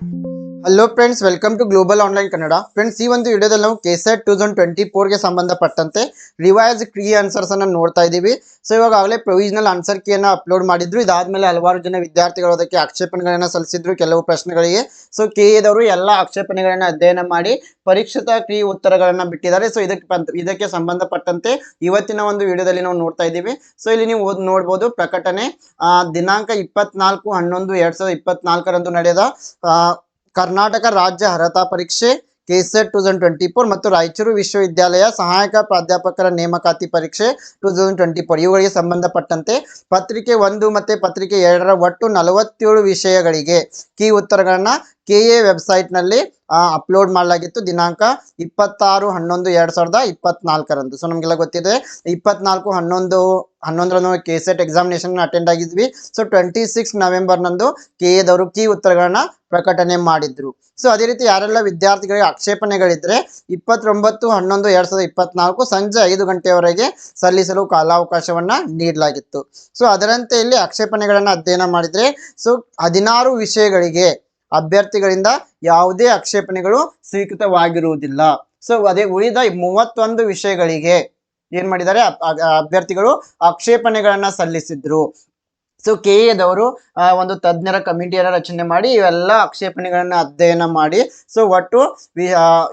Thank you. Hello friends welcome to Global Online Kannada friends ಈ ಒಂದು ವಿಡಿಯೋದಲ್ಲಿ ನಾವು ಕೆಸೆಟ್ ಟೂ ತೌಸಂಡ್ ಟ್ವೆಂಟಿ ಫೋರ್ಗೆ ಸಂಬಂಧಪಟ್ಟಂತೆ ರಿವೈಸ್ ಕೀ ಆನ್ಸರ್ಸ್ ಅನ್ನು ನೋಡ್ತಾ ಇದ್ದೀವಿ. ಸೊ ಇವಾಗ ಆಗಲೇ ಪ್ರೊವಿಷನಲ್ ಆನ್ಸರ್ ಕೀಯನ್ನು ಅಪ್ಲೋಡ್ ಮಾಡಿದ್ರು. ಇದಾದ್ಮೇಲೆ ಹಲವಾರು ಜನ ವಿದ್ಯಾರ್ಥಿಗಳು ಅದಕ್ಕೆ ಆಕ್ಷೇಪಣೆಗಳನ್ನು ಸಲ್ಲಿಸಿದ್ರು, ಕೆಲವು ಪ್ರಶ್ನೆಗಳಿಗೆ. ಸೊ ಕೆ ಎದವರು ಎಲ್ಲ ಆಕ್ಷೇಪಣೆಗಳನ್ನು ಅಧ್ಯಯನ ಮಾಡಿ ಪರೀಕ್ಷಿತ ಕೀ ಉತ್ತರಗಳನ್ನು ಬಿಟ್ಟಿದ್ದಾರೆ. ಸೊ ಇದಕ್ಕೆ ಇದಕ್ಕೆ ಸಂಬಂಧಪಟ್ಟಂತೆ ಇವತ್ತಿನ ಒಂದು ವಿಡಿಯೋದಲ್ಲಿ ನಾವು ನೋಡ್ತಾ ಇದ್ದೀವಿ. ಸೊ ಇಲ್ಲಿ ನೀವು ನೋಡ್ಬೋದು ಪ್ರಕಟಣೆ ದಿನಾಂಕ ಇಪ್ಪತ್ನಾಲ್ಕು ಹನ್ನೊಂದು ಎರಡ್ ಸಾವಿರದ ಇಪ್ಪತ್ನಾಲ್ಕರಂದು ನಡೆದ ಕರ್ನಾಟಕ ರಾಜ್ಯ ಅರ್ಹತಾ ಪರೀಕ್ಷೆ KSET two thousand twenty four ಮತ್ತು ರಾಯಚೂರು ವಿಶ್ವವಿದ್ಯಾಲಯ ಸಹಾಯಕ ಪ್ರಾಧ್ಯಾಪಕರ ನೇಮಕಾತಿ ಪರೀಕ್ಷೆ ಟೂ ತೌಸಂಡ್ ಟ್ವೆಂಟಿ ಫೋರ್ ಇವುಗಳಿಗೆ ಸಂಬಂಧಪಟ್ಟಂತೆ ಪತ್ರಿಕೆ ಒಂದು ಮತ್ತು ಪತ್ರಿಕೆ ಎರಡರ ಒಟ್ಟು ನಲವತ್ತೇಳು ವಿಷಯಗಳಿಗೆ ಕೀ ಉತ್ತರಗಳನ್ನ ಕೆ ಎ ವೆಬ್ಸೈಟ್ನಲ್ಲಿ ಅಪ್ಲೋಡ್ ಮಾಡಲಾಗಿತ್ತು. ದಿನಾಂಕ ಇಪ್ಪತ್ತಾರು ಹನ್ನೊಂದು ಎರಡು ಸಾವಿರದ ಇಪ್ಪತ್ನಾಲ್ಕರಂದು. ಸೊ ನಮಗೆಲ್ಲ ಗೊತ್ತಿದೆ, ಇಪ್ಪತ್ನಾಲ್ಕು ಹನ್ನೊಂದು, ಹನ್ನೊಂದರಂದು ಕೆ ಸೆಟ್ ಎಕ್ಸಾಮಿನೇಷನ್ ಅಟೆಂಡ್ ಆಗಿದ್ವಿ. ಸೊ ಟ್ವೆಂಟಿ ಸಿಕ್ಸ್ ನವೆಂಬರ್ನಂದು ಕೆ ಎದವರು ಕೀ ಉತ್ತರಗಳನ್ನ ಪ್ರಕಟಣೆ ಮಾಡಿದ್ರು. ಸೊ ಅದೇ ರೀತಿ ಯಾರೆಲ್ಲ ವಿದ್ಯಾರ್ಥಿಗಳಿಗೆ ಆಕ್ಷೇಪಣೆಗಳಿದ್ರೆ, ಇಪ್ಪತ್ತೊಂಬತ್ತು ಹನ್ನೊಂದು ಎರಡ್ ಸಾವಿರದ ಇಪ್ಪತ್ನಾಲ್ಕು ಸಂಜೆ ಐದು ಗಂಟೆಯವರೆಗೆ ಸಲ್ಲಿಸಲು ಕಾಲಾವಕಾಶವನ್ನ ನೀಡಲಾಗಿತ್ತು. ಸೊ ಅದರಂತೆ ಇಲ್ಲಿ ಆಕ್ಷೇಪಣೆಗಳನ್ನ ಅಧ್ಯಯನ ಮಾಡಿದ್ರೆ ಸೊ ಹದಿನಾರು ವಿಷಯಗಳಿಗೆ ಅಭ್ಯರ್ಥಿಗಳಿಂದ ಯಾವುದೇ ಆಕ್ಷೇಪಣೆಗಳು ಸ್ವೀಕೃತವಾಗಿರುವುದಿಲ್ಲ. ಸೊ ಅದೇ ಉಳಿದ ಮೂವತ್ತೊಂದು ವಿಷಯಗಳಿಗೆ ಏನ್ ಮಾಡಿದ್ದಾರೆ? ಅಭ್ಯರ್ಥಿಗಳು ಆಕ್ಷೇಪಣೆಗಳನ್ನ ಸಲ್ಲಿಸಿದ್ರು. ಸೊ ಕೆ ಎದವರು ಒಂದು ತಜ್ಞರ ಕಮಿಟಿಯನ್ನು ರಚನೆ ಮಾಡಿ ಇವೆಲ್ಲ ಆಕ್ಷೇಪಣೆಗಳನ್ನ ಅಧ್ಯಯನ ಮಾಡಿ ಸೊ ಒಟ್ಟು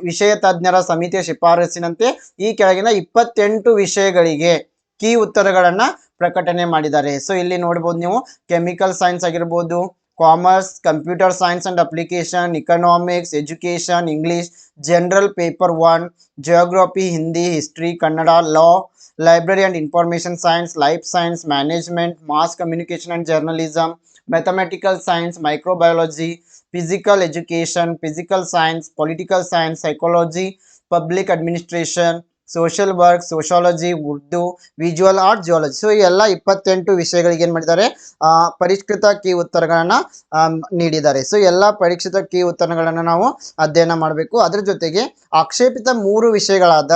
ವಿಷಯ ತಜ್ಞರ ಸಮಿತಿಯ ಶಿಫಾರಸಿನಂತೆ ಈ ಕೆಳಗಿನ ಇಪ್ಪತ್ತೆಂಟು ವಿಷಯಗಳಿಗೆ ಕೀ ಉತ್ತರಗಳನ್ನ ಪ್ರಕಟಣೆ ಮಾಡಿದ್ದಾರೆ. ಸೊ ಇಲ್ಲಿ ನೋಡ್ಬೋದು ನೀವು, ಕೆಮಿಕಲ್ ಸೈನ್ಸ್ ಆಗಿರ್ಬೋದು commerce, computer science and application, economics, education, English, general paper 1, geography, Hindi, history, Kannada, law, library and information science, life science, management, mass communication and journalism, mathematical science, microbiology, physical education, physical science, political science, psychology, public administration, social work sociology Urdu visual art geology so ಎಲ್ಲ ಇಪ್ಪತ್ತೆಂಟು ವಿಷಯಗಳಿಗೆ ಏನು ಮಾಡಿದ್ದಾರೆ? ಪರಿಷ್ಕೃತ key ಉತ್ತರಗಳನ್ನು ನೀಡಿದ್ದಾರೆ. So ಎಲ್ಲ ಪರೀಕ್ಷಿತ key ಉತ್ತರಗಳನ್ನು ನಾವು ಅಧ್ಯಯನ ಮಾಡಬೇಕು. ಅದ್ರ ಜೊತೆಗೆ ಆಕ್ಷೇಪಿತ ಮೂರು ವಿಷಯಗಳಾದ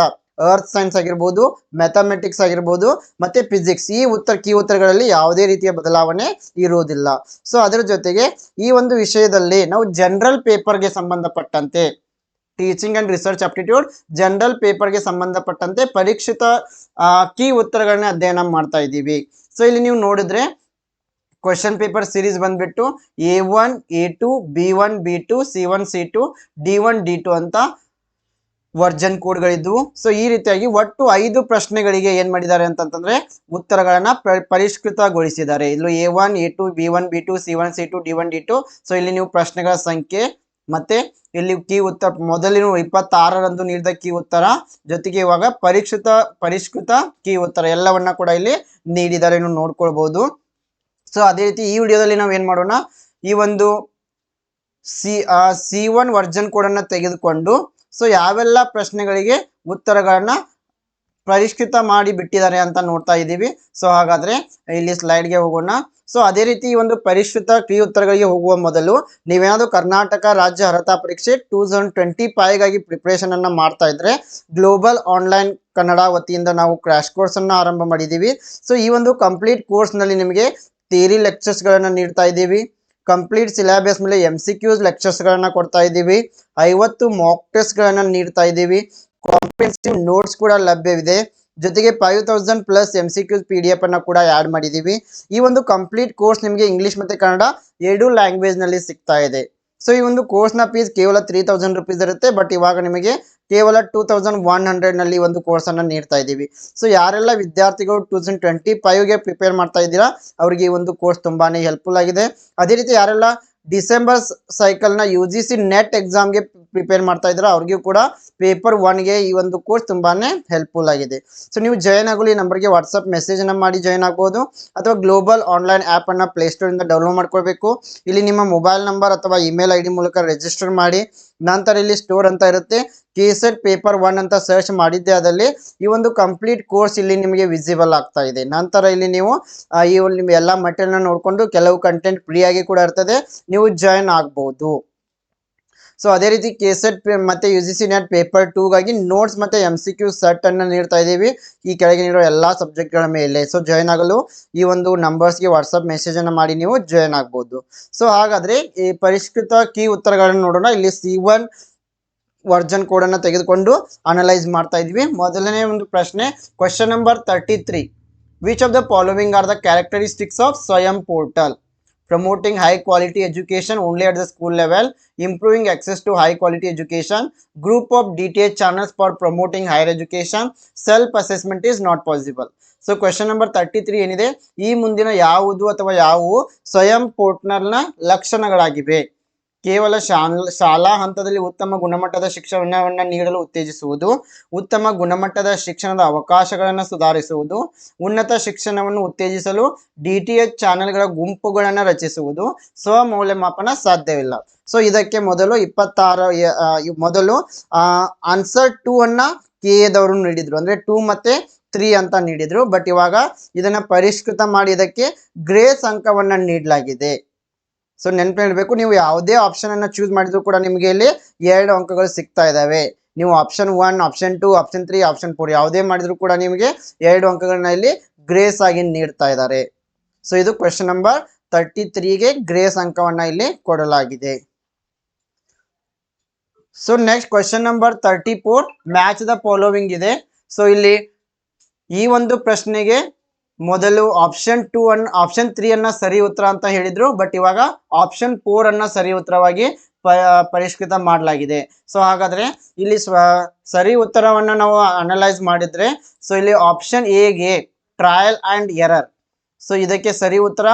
ಅರ್ತ್ ಸೈನ್ಸ್ ಆಗಿರ್ಬೋದು ಮ್ಯಾಥಮೆಟಿಕ್ಸ್ ಆಗಿರ್ಬೋದು, ಮತ್ತೆ ಫಿಸಿಕ್ಸ್ ಈ ಉತ್ತರ, ಕೀ ಉತ್ತರಗಳಲ್ಲಿ ಯಾವುದೇ ರೀತಿಯ ಬದಲಾವಣೆ ಇರುವುದಿಲ್ಲ. ಸೊ ಅದರ ಜೊತೆಗೆ ಈ ಒಂದು ವಿಷಯದಲ್ಲಿ ನಾವು ಜನರಲ್ ಪೇಪರ್ಗೆ ಸಂಬಂಧಪಟ್ಟಂತೆ teaching and research aptitude general ಪೇಪರ್ಗೆ ಸಂಬಂಧಪಟ್ಟಂತೆ ಪರೀಕ್ಷಿತ ಕೀ ಉತ್ತರಗಳನ್ನ ಅಧ್ಯಯನ ಮಾಡ್ತಾ ಇದ್ದೀವಿ. ಸೊ ಇಲ್ಲಿ ನೀವು ನೋಡಿದ್ರೆ ಕ್ವಶನ್ ಪೇಪರ್ ಸೀರೀಸ್ ಬಂದ್ಬಿಟ್ಟು A one A two B one B two C one C two D one D two ಅಂತ ವರ್ಜನ್ ಕೋಡ್ಗಳಿದ್ವು ಸೊ ಈ ರೀತಿಯಾಗಿ ಒಟ್ಟು ಐದು ಪ್ರಶ್ನೆಗಳಿಗೆ ಏನ್ ಮಾಡಿದ್ದಾರೆ ಅಂತಂತಂದ್ರೆ ಉತ್ತರಗಳನ್ನ ಪರಿಷ್ಕೃತಗೊಳಿಸಿದ್ದಾರೆ. ಇಲ್ಲಿ A one A two B one B two C one C two D one D two so ಇಲ್ಲಿ ನೀವು ಪ್ರಶ್ನೆಗಳ ಸಂಖ್ಯೆ ಮತ್ತೆ ಇಲ್ಲಿ ಕೀ ಉತ್ತರ ಮೊದಲಿನ ಇಪ್ಪತ್ತಾರರಂದು ನೀಡಿದ ಕೀ ಉತ್ತರ. ಜೊತೆಗೆ ಇವಾಗ ಪರೀಕ್ಷಿತ, ಪರಿಷ್ಕೃತ ಕಿ ಉತ್ತರ ಎಲ್ಲವನ್ನ ಕೂಡ ಇಲ್ಲಿ ನೀಡಿದ್ದಾರೆ ನೋಡ್ಕೊಳ್ಬಹುದು ಸೊ ಅದೇ ರೀತಿ ಈ ವಿಡಿಯೋದಲ್ಲಿ ನಾವು ಏನ್ ಮಾಡೋಣ? ಈ ಒಂದು ಸಿ ಸಿ ಒನ್ ವರ್ಜನ್ ಕೋಡನ್ನು ತೆಗೆದುಕೊಂಡು ಸೊ ಯಾವೆಲ್ಲ ಪ್ರಶ್ನೆಗಳಿಗೆ ಉತ್ತರಗಳನ್ನ ಪರಿಷ್ಕೃತ ಮಾಡಿ ಬಿಟ್ಟಿದ್ದಾರೆ ಅಂತ ನೋಡ್ತಾ ಇದ್ದೀವಿ. ಸೊ ಹಾಗಾದ್ರೆ ಇಲ್ಲಿ ಸ್ಲೈಡ್ಗೆ ಹೋಗೋಣ. ಸೊ ಅದೇ ರೀತಿ ಈ ಒಂದು ಪರಿಷ್ಕೃತ ಕ್ರೀ ಉತ್ತರಗಳಿಗೆ ಹೋಗುವ ಮೊದಲು ನೀವೇನಾದ್ರು ಕರ್ನಾಟಕ ರಾಜ್ಯ ಅರ್ಹತಾ ಪರೀಕ್ಷೆ ಟೂ ತೌಸಂಡ್ ಟ್ವೆಂಟಿ ಫೈವ್ಗಾಗಿ ಪ್ರಿಪ್ರೇಷನ್ ಅನ್ನ ಮಾಡ್ತಾ ಇದ್ರೆ ಗ್ಲೋಬಲ್ ಆನ್ಲೈನ್ ಕನ್ನಡ ವತಿಯಿಂದ ನಾವು ಕ್ರಾಶ್ ಕೋರ್ಸ್ ಅನ್ನ ಆರಂಭ ಮಾಡಿದ್ದೀವಿ. ಸೊ ಈ ಒಂದು ಕಂಪ್ಲೀಟ್ ಕೋರ್ಸ್ನಲ್ಲಿ ನಿಮಗೆ ಥಿಯರಿ ಲೆಕ್ಚರ್ಸ್ ಗಳನ್ನ ನೀಡ್ತಾ ಇದ್ದೀವಿ. ಕಂಪ್ಲೀಟ್ ಸಿಲೆಬಸ್ ಮೇಲೆ ಎಂ ಸಿ ಕ್ಯೂಸ್ ಲೆಕ್ಚರ್ಸ್ ಗಳನ್ನ ಕೊಡ್ತಾ ಇದ್ದೀವಿ. ಐವತ್ತು ಮಾಕ್ ಟೆಸ್ಟ್ ಗಳನ್ನ ನೀಡ್ತಾ ಇದ್ದೀವಿ. ಕಾಂಪ್ರಿಹೆನ್ಸಿವ್ ನೋಟ್ಸ್ ಕೂಡ ಲಭ್ಯವಿದೆ. ಜೊತೆಗೆ five thousand plus M C Qs P D F ಅನ್ನು ಕೂಡ ಆ್ಯಡ್ ಮಾಡಿದ್ದೀವಿ ಈ ಒಂದು ಕಂಪ್ಲೀಟ್ ಕೋರ್ಸ್ ನಿಮಗೆ ಇಂಗ್ಲಿಷ್ ಮತ್ತು ಕನ್ನಡ ಎರಡು ಲ್ಯಾಂಗ್ವೇಜ್ನಲ್ಲಿ ಸಿಗ್ತಾ ಇದೆ. ಸೊ ಈ ಒಂದು ಕೋರ್ಸ್ನ ಫೀಸ್ ಕೇವಲ ತ್ರೀ ತೌಸಂಡ್ ರುಪೀಸ್ ಇರುತ್ತೆ ಬಟ್ ಇವಾಗ ನಿಮಗೆ ಕೇವಲ ಟೂ ತೌಸಂಡ್ ಒನ್ ಹಂಡ್ರೆಡ್ನಲ್ಲಿ ಒಂದು ಕೋರ್ಸನ್ನು ನೀಡ್ತಾ ಇದ್ದೀವಿ. ಸೊ ಯಾರೆಲ್ಲ ವಿದ್ಯಾರ್ಥಿಗಳು ಟೂ ತೌಸಂಡ್ ಟ್ವೆಂಟಿ ಫೈವ್ಗೆ ಪ್ರಿಪೇರ್ ಮಾಡ್ತಾ ಇದ್ದೀರಾ, ಅವರಿಗೆ ಈ ಒಂದು ಕೋರ್ಸ್ ತುಂಬಾ ಹೆಲ್ಪ್ಫುಲ್ ಆಗಿದೆ. ಅದೇ ರೀತಿ ಯಾರೆಲ್ಲ ಡಿಸೆಂಬರ್ ಸೈಕಲ್ನ ಯು ಜಿ ಸಿ ನೆಟ್ ಎಕ್ಸಾಮ್ಗೆ ಪ್ರಿಪೇರ್ ಮಾಡ್ತಾ ಇದ್ರೆ ಅವ್ರಿಗೂ ಕೂಡ ಪೇಪರ್ ಒನ್ಗೆ ಈ ಒಂದು ಕೋರ್ಸ್ ತುಂಬಾನೇ ಹೆಲ್ಪ್ಫುಲ್ ಆಗಿದೆ. ಸೊ ನೀವು ಜಾಯ್ನ್ ಆಗಲು ಈ ನಂಬರ್ಗೆ ವಾಟ್ಸಪ್ ಮೆಸೇಜ್ ಅನ್ನ ಮಾಡಿ ಜಾಯ್ನ್ ಆಗ್ಬೋದು. ಅಥವಾ ಗ್ಲೋಬಲ್ ಆನ್ಲೈನ್ ಆ್ಯಪ್ ಅನ್ನ ಪ್ಲೇಸ್ಟೋರ್ ಇಂದ ಡೌನ್ಲೋಡ್ ಮಾಡ್ಕೊಳ್ಬೇಕು. ಇಲ್ಲಿ ನಿಮ್ಮ ಮೊಬೈಲ್ ನಂಬರ್ ಅಥವಾ ಇಮೇಲ್ ಐ ಡಿ ಮೂಲಕ ರಿಜಿಸ್ಟರ್ ಮಾಡಿ. ನಂತರ ಇಲ್ಲಿ ಸ್ಟೋರ್ ಅಂತ ಇರುತ್ತೆ. ಕೇಸೆಟ್ ಪೇಪರ್ ಒನ್ ಅಂತ ಸರ್ಚ್ ಮಾಡಿದ್ದೆ ಅದರಲ್ಲಿ ಈ ಒಂದು ಕಂಪ್ಲೀಟ್ ಕೋರ್ಸ್ ಇಲ್ಲಿ ನಿಮಗೆ ವಿಸಿಬಲ್ ಆಗ್ತಾ ಇದೆ. ನಂತರ ಇಲ್ಲಿ ನೀವು ಈ ಒಂದು ಎಲ್ಲ ಮಟೀರಿಯಲ್ನ ನೋಡಿಕೊಂಡು ಕೆಲವು ಕಂಟೆಂಟ್ ಫ್ರೀ ಆಗಿ ಕೂಡ ಇರ್ತದೆ. ನೀವು ಜಾಯ್ನ್ ಆಗ್ಬೋದು. ಸೊ ಅದೇ ರೀತಿ ಕೆ ಸೆಟ್ ಮತ್ತೆ U G C NET paper ಟೂಗಾಗಿ notes ಮತ್ತೆ ಎಂ ಸಿ ಕ್ಯೂ ಸೆಟ್ ಅನ್ನು ನೀಡ್ತಾ ಇದ್ದೀವಿ. ಈ ಕೆಳಗೆ ನೀಡೋ ಎಲ್ಲ ಸಬ್ಜೆಕ್ಟ್ಗಳ ಮೇಲೆ. ಸೊ ಜಾಯ್ನ್ ಆಗಲು ಈ ಒಂದು ನಂಬರ್ಸ್ಗೆ ವಾಟ್ಸಪ್ ಮೆಸೇಜ್ ಅನ್ನು ಮಾಡಿ ನೀವು ಜಾಯ್ನ್ ಆಗ್ಬೋದು. ಸೊ ಹಾಗಾದ್ರೆ ಈ ಪರಿಷ್ಕೃತ ಕೀ ಉತ್ತರಗಳನ್ನು ನೋಡೋಣ. ಇಲ್ಲಿ ಸಿ ಒನ್ ವರ್ಜನ್ ಕೋಡ್ ಅನ್ನು ತೆಗೆದುಕೊಂಡು ಅನಲೈಸ್ ಮಾಡ್ತಾ ಇದ್ವಿ. ಮೊದಲನೇ ಒಂದು ಪ್ರಶ್ನೆ question number thirty three which of the following are the characteristics of Swayam portal promoting high quality education only at the school level, improving access to high quality education, group of DTH channels for promoting higher education, self assessment is not possible. So question number thirty three ಏನಿದೆ ಈ ಮುಂದಿನ ಯಾವುದು ಅಥವಾ ಯಾವುವು ಸ್ವಯಂ ಪೋರ್ಟ್ನಲ್ನ ಲಕ್ಷಣಗಳಾಗಿವೆ ಕೇವಲ ಶಾಲಾ ಶಾಲಾ ಹಂತದಲ್ಲಿ ಉತ್ತಮ ಗುಣಮಟ್ಟದ ಶಿಕ್ಷಣವನ್ನು ನೀಡಲು ಉತ್ತೇಜಿಸುವುದು, ಉತ್ತಮ ಗುಣಮಟ್ಟದ ಶಿಕ್ಷಣದ ಅವಕಾಶಗಳನ್ನು ಸುಧಾರಿಸುವುದು, ಉನ್ನತ ಶಿಕ್ಷಣವನ್ನು ಉತ್ತೇಜಿಸಲು ಡಿ ಟಿ ಎಚ್ ಚಾನೆಲ್ಗಳ ಗುಂಪುಗಳನ್ನು ರಚಿಸುವುದು ಸ್ವ ಮೌಲ್ಯಮಾಪನ ಸಾಧ್ಯವಿಲ್ಲ. ಸೊ, ಇದಕ್ಕೆ ಮೊದಲು ಇಪ್ಪತ್ತಾರು ಮೊದಲು ಆನ್ಸರ್ ಟೂ ಅನ್ನ ಕೆ ಎದವರು ನೀಡಿದ್ರು. ಅಂದ್ರೆ ಟೂ ಮತ್ತೆ ತ್ರೀ ಅಂತ ನೀಡಿದ್ರು. ಬಟ್ ಇವಾಗ ಇದನ್ನ ಪರಿಷ್ಕೃತ ಮಾಡಿ ಇದಕ್ಕೆ ಗ್ರೇಸ್ ಅಂಕವನ್ನ ನೀಡಲಾಗಿದೆ. ಸೊ ನೆನಪಿಡಬೇಕು ನೀವು ಯಾವುದೇ ಆಪ್ಷನ್ ಅನ್ನ ಚೂಸ್ ಮಾಡಿದ್ರು ಕೂಡ ನಿಮಗೆ ಇಲ್ಲಿ ಎರಡು ಅಂಕಗಳು ಸಿಗ್ತಾ ಇದಾವೆ. ನೀವು option one option two option three option four ಯಾವುದೇ ಮಾಡಿದ್ರು ಕೂಡ ನಿಮಗೆ ಎರಡು ಅಂಕಗಳನ್ನ ಇಲ್ಲಿ ಗ್ರೇಸ್ ಆಗಿ ನೀಡ್ತಾ ಇದ್ದಾರೆ ಸೊ ಇದು ಕ್ವೆಶನ್ ನಂಬರ್ ತರ್ಟಿ ತ್ರೀಗೆ ಗ್ರೇಸ್ ಅಂಕವನ್ನ ಇಲ್ಲಿ ಕೊಡಲಾಗಿದೆ. So next question number thirty four match the following ಇದೆ. ಸೊ ಇಲ್ಲಿ ಈ ಒಂದು ಪ್ರಶ್ನೆಗೆ ಮೊದಲು ಆಪ್ಷನ್ ಟೂ ಅನ್ನ ಆಪ್ಷನ್ ತ್ರೀ ಅನ್ನ ಸರಿ ಉತ್ತರ ಅಂತ ಹೇಳಿದ್ರು ಬಟ್ ಇವಾಗ ಆಪ್ಷನ್ ಫೋರ್ ಅನ್ನ ಸರಿ ಉತ್ತರವಾಗಿ ಪರಿಷ್ಕೃತ ಮಾಡಲಾಗಿದೆ. ಸೊ ಹಾಗಾದ್ರೆ ಇಲ್ಲಿ ಸರಿ ಉತ್ತರವನ್ನು ನಾವು ಅನಲೈಸ್ ಮಾಡಿದ್ರೆ ಸೊ ಇಲ್ಲಿ ಆಪ್ಷನ್ ಎಗೆ ಟ್ರಯಲ್ ಅಂಡ್ ಎರರ್ ಸೊ ಇದಕ್ಕೆ ಸರಿ ಉತ್ತರ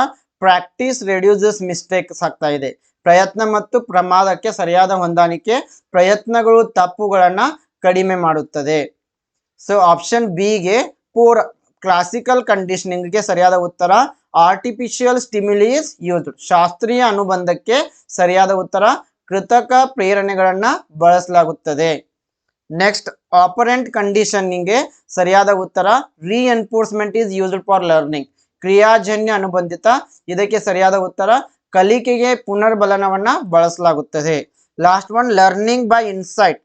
ಪ್ರಾಕ್ಟೀಸ್ ರೆಡ್ಯೂಸಸ್ ಮಿಸ್ಟೇಕ್ಸ್ ಆಗ್ತಾ ಇದೆ. ಪ್ರಯತ್ನ ಮತ್ತು ಪ್ರಮಾದಕ್ಕೆ ಸರಿಯಾದ ಹೊಂದಾಣಿಕೆ, ಪ್ರಯತ್ನಗಳು ತಪ್ಪುಗಳನ್ನು ಕಡಿಮೆ ಮಾಡುತ್ತದೆ. ಸೊ ಆಪ್ಷನ್ ಬಿಗೆ ಪೂರ್ ಕ್ಲಾಸಿಕಲ್ ಕಂಡೀಷನಿಂಗ್ಗೆ ಸರಿಯಾದ ಉತ್ತರ ಆರ್ಟಿಫಿಷಿಯಲ್ ಸ್ಟಿಮ್ಯುಲೀಸ್ ಯೂಸ್ ಶಾಸ್ತ್ರೀಯ ಅನುಬಂಧಕ್ಕೆ ಸರಿಯಾದ ಉತ್ತರ, ಕೃತಕ ಪ್ರೇರಣೆಗಳನ್ನ ಬಳಸಲಾಗುತ್ತದೆ. ನೆಕ್ಸ್ಟ್ ಆಪರೆಂಟ್ ಕಂಡೀಷನಿಂಗ್ಗೆ ಸರಿಯಾದ ಉತ್ತರ reinforcement is used for learning ಕ್ರಿಯಾಜನ್ಯ ಅನುಬಂಧಿತ, ಇದಕ್ಕೆ ಸರಿಯಾದ ಉತ್ತರ, ಕಲಿಕೆಗೆ ಪುನರ್ಬಲನವನ್ನ ಬಳಸಲಾಗುತ್ತದೆ. Last one learning by insight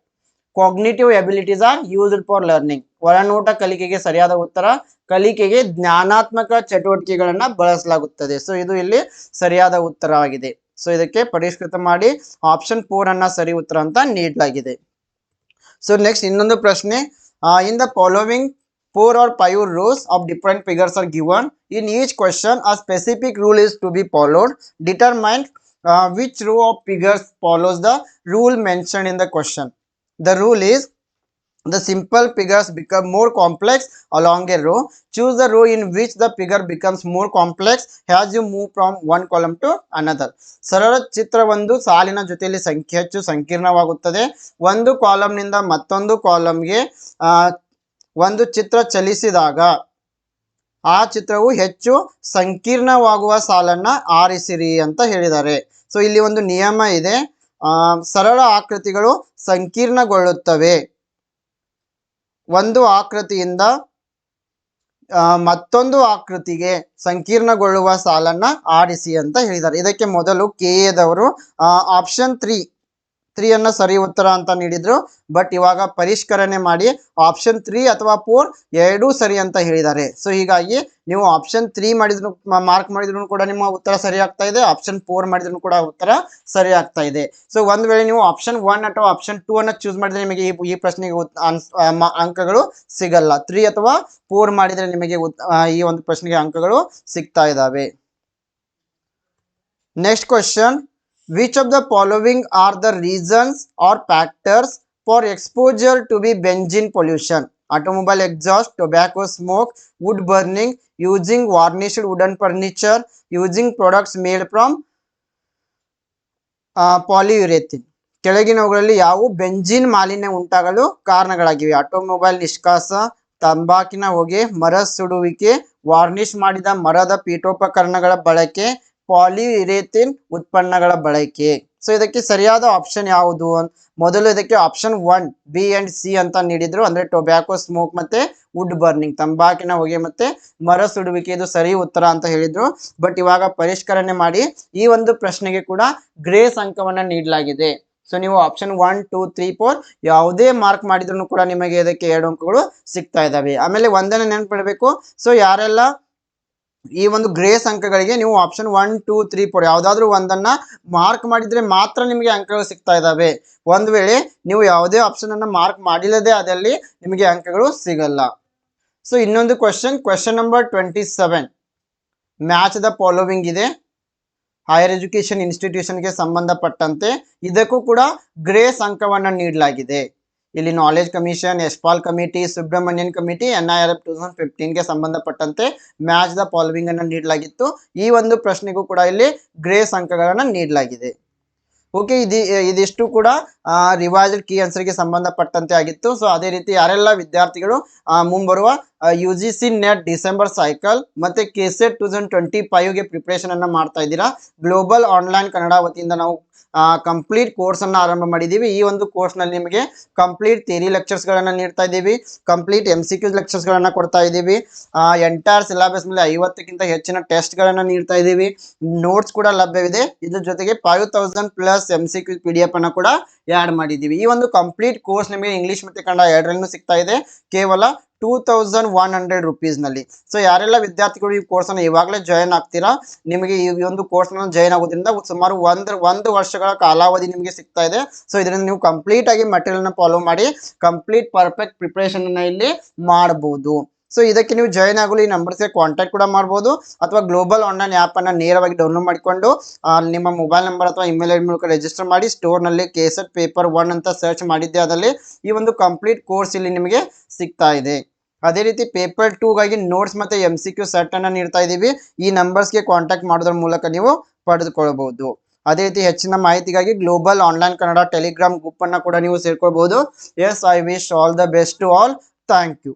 cognitive abilities are used for learning ಒಳನೋಟ ಕಲಿಕೆಗೆ ಸರಿಯಾದ ಉತ್ತರ, ಕಲಿಕೆಗೆ ಜ್ಞಾನಾತ್ಮಕ ಚಟುವಟಿಕೆಗಳನ್ನ ಬಳಸಲಾಗುತ್ತದೆ. ಸೊ ಇದು ಇಲ್ಲಿ ಸರಿಯಾದ ಉತ್ತರವಾಗಿದೆ ಸೊ ಇದಕ್ಕೆ ಪರಿಷ್ಕೃತ ಮಾಡಿ ಆಪ್ಷನ್ ಫೋರ್ ಅನ್ನ ಸರಿ ಉತ್ತರ ಅಂತ ನೀಡಲಾಗಿದೆ. ಸೊ ನೆಕ್ಸ್ಟ್ ಇನ್ನೊಂದು ಪ್ರಶ್ನೆ. In the following four or five rules of different figures are given in each question a specific rule is to be followed determine which row of figures follows the rule mention in the question the rule is the simple figures become more complex along a row choose the row in which the figure becomes more complex as you move from one column to another ಸರಳ ಚಿತ್ರವೊಂದು ಸಾಲಿನ ಜೊತೆಯಲ್ಲಿ ಸಂಖ್ಯೆ ಹೆಚ್ಚು ಸಂಕೀರ್ಣವಾಗುತ್ತದೆ ಒಂದು ಕಾಲಂನಿಂದ ಮತ್ತೊಂದು ಕಾಲಂಗೆ ಒಂದು ಚಿತ್ರ ಚಲಿಸಿದಾಗ ಆ ಚಿತ್ರವು ಹೆಚ್ಚು ಸಂಕೀರ್ಣವಾಗುವ ಸಾಲನ್ನ ಆರಿಸಿರಿ ಅಂತ ಹೇಳಿದ್ದಾರೆ ಸೊ ಇಲ್ಲಿ ಒಂದು ನಿಯಮ ಇದೆ ಸರಳ ಆಕೃತಿಗಳು ಸಂಕೀರ್ಣಗೊಳ್ಳುತ್ತವೆ. ಒಂದು ಆಕೃತಿಯಿಂದ ಮತ್ತೊಂದು ಆಕೃತಿಗೆ ಸಂಕೀರ್ಣಗೊಳ್ಳುವ ಸಾಲನ್ನ ಆರಿಸಿ ಅಂತ ಹೇಳಿದ್ದಾರೆ. ಇದಕ್ಕೆ ಮೊದಲು ಕೆ ಎದವರು ಆಪ್ಷನ್ ತ್ರೀ ತ್ರೀ ಅನ್ನ ಸರಿ ಉತ್ತರ ಅಂತ ನೀಡಿದ್ರು. ಬಟ್ ಇವಾಗ ಪರಿಷ್ಕರಣೆ ಮಾಡಿ ಆಪ್ಷನ್ ತ್ರೀ ಅಥವಾ ಫೋರ್ ಎರಡೂ ಸರಿ ಅಂತ ಹೇಳಿದ್ದಾರೆ. ಸೊ ಹೀಗಾಗಿ ನೀವು ಆಪ್ಷನ್ ತ್ರೀ ಮಾಡಿದ್ರು ಮಾರ್ಕ್ ಮಾಡಿದ್ರು ಕೂಡ ನಿಮ್ಮ ಉತ್ತರ ಸರಿ ಆಗ್ತಾ ಇದೆ. ಆಪ್ಷನ್ ಫೋರ್ ಮಾಡಿದ್ರು ಕೂಡ ಉತ್ತರ ಸರಿ ಆಗ್ತಾ ಇದೆ. ಸೊ ಒಂದ್ ವೇಳೆ ನೀವು ಆಪ್ಷನ್ ಒನ್ ಅಥವಾ ಆಪ್ಷನ್ ಟೂ ಅನ್ನ ಚೂಸ್ ಮಾಡಿದ್ರೆ ನಿಮಗೆ ಈ ಪ್ರಶ್ನೆಗೆ ಅಂಕಗಳು ಸಿಗಲ್ಲ. ತ್ರೀ ಅಥವಾ ಫೋರ್ ಮಾಡಿದ್ರೆ ನಿಮಗೆ ಈ ಒಂದು ಪ್ರಶ್ನೆಗೆ ಅಂಕಗಳು ಸಿಗ್ತಾ ಇದಾವೆ next question which of the following are the reasons or factors for exposure to be benzene pollution automobile exhaust tobacco smoke wood burning using varnished wooden furniture using products made from polyurethane ಕೆಳಗಿನವುಗಳಲ್ಲಿ ಯಾವುವು benzene ಮಾಲಿನ್ಯ ಉಂಟಾಗಲು ಕಾರಣಗಳಾಗಿವೆ automobile ನಿಷ್ಕಾಸ ತಂಬಾಕಿನ ಹೊಗೆ ಮರ ಸುಡುವಿಕೆ varnish ಮಾಡಿದ ಮರದ ಪೀಠೋಪಕರಣಗಳ ಬಳಕೆ ಪಾಲಿಯುರೇಥಿನ್ ಉತ್ಪನ್ನಗಳ ಬಳಕೆ. ಸೊ ಇದಕ್ಕೆ ಸರಿಯಾದ ಆಪ್ಷನ್ ಯಾವುದು ಮೊದಲು ಇದಕ್ಕೆ option one B and C ಅಂತ ನೀಡಿದ್ರು. ಅಂದ್ರೆ ಟೊಬ್ಯಾಕೋ ಸ್ಮೋಕ್ ಮತ್ತೆ ವುಡ್ ಬರ್ನಿಂಗ್ ತಂಬಾಕಿನ ಹೊಗೆ ಮತ್ತೆ ಮರ ಸುಡುವಿಕೆ. ಇದು ಸರಿ ಉತ್ತರ ಅಂತ ಹೇಳಿದ್ರು. ಬಟ್ ಇವಾಗ ಪರಿಷ್ಕರಣೆ ಮಾಡಿ ಈ ಒಂದು ಪ್ರಶ್ನೆಗೆ ಕೂಡ ಗ್ರೇಸ್ ಅಂಕವನ್ನ ನೀಡಲಾಗಿದೆ. ಸೊ ನೀವು option one two three four ಯಾವುದೇ ಮಾರ್ಕ್ ಮಾಡಿದ್ರು ಕೂಡ ನಿಮಗೆ ಇದಕ್ಕೆ ಎರಡು ಅಂಕಗಳು ಸಿಗ್ತಾ ಇದಾವೆ ಆಮೇಲೆ ಒಂದನೇ ನೆನಪಿಡಬೇಕು. ಸೊ ಯಾರೆಲ್ಲ ಈ ಒಂದು ಗ್ರೇಸ್ ಅಂಕಗಳಿಗೆ ನೀವು option one two three four ಯಾವುದಾದ್ರೂ ಒಂದನ್ನ ಮಾರ್ಕ್ ಮಾಡಿದ್ರೆ ಮಾತ್ರ ನಿಮಗೆ ಅಂಕಗಳು ಸಿಗ್ತಾ ಇದಾವೆ. ಒಂದ್ ವೇಳೆ ನೀವು ಯಾವುದೇ ಆಪ್ಷನ್ ಅನ್ನ ಮಾರ್ಕ್ ಮಾಡಿಲ್ಲದೆ ಅದಲ್ಲಿ ನಿಮಗೆ ಅಂಕಗಳು ಸಿಗಲ್ಲ. ಸೊ ಇನ್ನೊಂದು question question number twenty seven match the following ಇದೆ ಹೈಯರ್ ಎಜುಕೇಶನ್ ಇನ್ಸ್ಟಿಟ್ಯೂಷನ್ಗೆ ಸಂಬಂಧಪಟ್ಟಂತೆ ಇದಕ್ಕೂ ಕೂಡ ಗ್ರೇಸ್ ಅಂಕವನ್ನು ನೀಡಲಾಗಿದೆ. ಇಲ್ಲಿ knowledge commission Yashpal committee Subramanian committee N I R F two thousand ಫಿಫ್ಟೀನ್ಗೆ ಸಂಬಂಧಪಟ್ಟಂತೆ ಮ್ಯಾಚ್ ದ ಫಾಲೋವಿಂಗ್ ಅನ್ನು ನೀಡಲಾಗಿತ್ತು. ಈ ಒಂದು ಪ್ರಶ್ನೆಗೂ ಕೂಡ ಇಲ್ಲಿ ಗ್ರೇಸ್ ಅಂಕಗಳನ್ನು ನೀಡಲಾಗಿದೆ. ಓಕೆ ಇದು, ಇದಿಷ್ಟು ಕೂಡ ರಿವೈಸ್ಡ್ ಕೀ ಆನ್ಸರ್ಗೆ ಸಂಬಂಧಪಟ್ಟಂತೆ ಆಗಿತ್ತು. ಸೊ ಅದೇ ರೀತಿ ಯಾರೆಲ್ಲ ವಿದ್ಯಾರ್ಥಿಗಳು ಮುಂಬರುವ ಯು ನೆಟ್ ಡಿಸೆಂಬರ್ ಸೈಕಲ್ ಮತ್ತೆ ಕೆಸೆಟ್ ಟೂ ತೌಸಂಡ್ ಟ್ವೆಂಟಿ ಫೈವ್ಗೆ ಪ್ರಿಪ್ರೇಷನ್ ಅನ್ನ ಮಾಡ್ತಾ ಇದ್ದೀರಾ? ಗ್ಲೋಬಲ್ ಆನ್ಲೈನ್ ಕನ್ನಡ ವತಿಯಿಂದ ನಾವು ಕಂಪ್ಲೀಟ್ ಕೋರ್ಸ್ ಅನ್ನ ಆರಂಭ ಮಾಡಿದ್ದೀವಿ. ಈ ಒಂದು ಕೋರ್ಸ್ನಲ್ಲಿ ನಿಮಗೆ ಕಂಪ್ಲೀಟ್ ಥಿಯರಿ ಲೆಕ್ಚರ್ಸ್ ಗಳನ್ನ ನೀಡ್ತಾ ಇದ್ದೀವಿ. Complete M C Q lectures ಗಳನ್ನ ಕೊಡ್ತಾ ಇದ್ದೀವಿ. ಎಂಟೈರ್ ಸಿಲೆಬಸ್ ಮೇಲೆ ಐವತ್ತಕ್ಕಿಂತ ಹೆಚ್ಚಿನ ಟೆಸ್ಟ್ ಗಳನ್ನ ನೀಡ್ತಾ ಇದ್ದೀವಿ. ನೋಟ್ಸ್ ಕೂಡ ಲಭ್ಯವಿದೆ. ಇದ್ರ ಜೊತೆಗೆ five thousand plus M C Q P D F ಅನ್ನ ಕೂಡ ಆ್ಯಡ್ ಮಾಡಿದ್ದೀವಿ. ಈ ಒಂದು ಕಂಪ್ಲೀಟ್ ಕೋರ್ಸ್ ನಿಮಗೆ ಇಂಗ್ಲಿಷ್ ಮತ್ತೆ ಕನ್ನಡ ಎರಡರಲ್ಲೂ ಸಿಗ್ತಾ ಇದೆ. ಕೇವಲ ಟೂ ತೌಸಂಡ್ ಒನ್ ಹಂಡ್ರೆಡ್ ರುಪೀಸ್ನಲ್ಲಿ ಸೊ ಯಾರೆಲ್ಲ ವಿದ್ಯಾರ್ಥಿಗಳು ಈ ಕೋರ್ಸನ್ನು ಇವಾಗಲೇ ಜಾಯಿನ್ ಆಗ್ತೀರಾ, ನಿಮಗೆ ಈ ಒಂದು ಕೋರ್ಸ್ನ ಜಾಯಿನ್ ಆಗೋದ್ರಿಂದ ಸುಮಾರು ಒಂದು ಒಂದು ವರ್ಷಗಳ ಕಾಲಾವಧಿ ನಿಮಗೆ ಸಿಗ್ತಾ ಇದೆ. ಸೊ ಇದರಿಂದ ನೀವು ಕಂಪ್ಲೀಟ್ ಆಗಿ ಮೆಟೀರಿಯಲ್ನ ಫಾಲೋ ಮಾಡಿ ಕಂಪ್ಲೀಟ್ ಪರ್ಫೆಕ್ಟ್ ಪ್ರಿಪ್ರೇಷನ್ನ ಇಲ್ಲಿ ಮಾಡಬಹುದು ಸೊ ಇದಕ್ಕೆ ನೀವು ಜಾಯಿನ್ ಆಗಲು, ಈ ನಂಬರ್ಸ್ಗೆ ಕಾಂಟ್ಯಾಕ್ಟ್ ಕೂಡ ಮಾಡ್ಬೋದು. ಅಥವಾ ಗ್ಲೋಬಲ್ ಆನ್ಲೈನ್ ಆ್ಯಪ್ ಅನ್ನ ನೇರವಾಗಿ ಡೌನ್ಲೋಡ್ ಮಾಡಿಕೊಂಡು ನಿಮ್ಮ ಮೊಬೈಲ್ ನಂಬರ್ ಅಥವಾ ಇಮೇಲ್ ಐಡಿ ಮೂಲಕ ರಿಜಿಸ್ಟರ್ ಮಾಡಿ ಸ್ಟೋರ್ನಲ್ಲಿ ಕೇಸೆಟ್ ಪೇಪರ್ ಒನ್ ಅಂತ ಸರ್ಚ್ ಮಾಡಿದ್ದೆ ಅದರಲ್ಲಿ, ಈ ಒಂದು ಕಂಪ್ಲೀಟ್ ಕೋರ್ಸ್ ಇಲ್ಲಿ ನಿಮಗೆ ಸಿಗ್ತಾ ಇದೆ. ಅದೇ ರೀತಿ ಪೇಪರ್ ಟೂಗಾಗಿ ನೋಟ್ಸ್ ಮತ್ತೆ ಎಂ ಸಿ ಕ್ಯೂ ಸೆಟ್ ನೀಡ್ತಾ ಇದ್ದೀವಿ. ಈ ನಂಬರ್ಸ್ಗೆ ಕಾಂಟ್ಯಾಕ್ಟ್ ಮಾಡೋದ್ರ ಮೂಲಕ ನೀವು ಪಡೆದುಕೊಳ್ಳಬಹುದು ಅದೇ ರೀತಿ ಹೆಚ್ಚಿನ ಮಾಹಿತಿಗಾಗಿ global online Kannada Telegram group ಅನ್ನ ಕೂಡ ನೀವು ಸೇರ್ಕೊಳ್ಬಹುದು yes I wish all the best to all thank you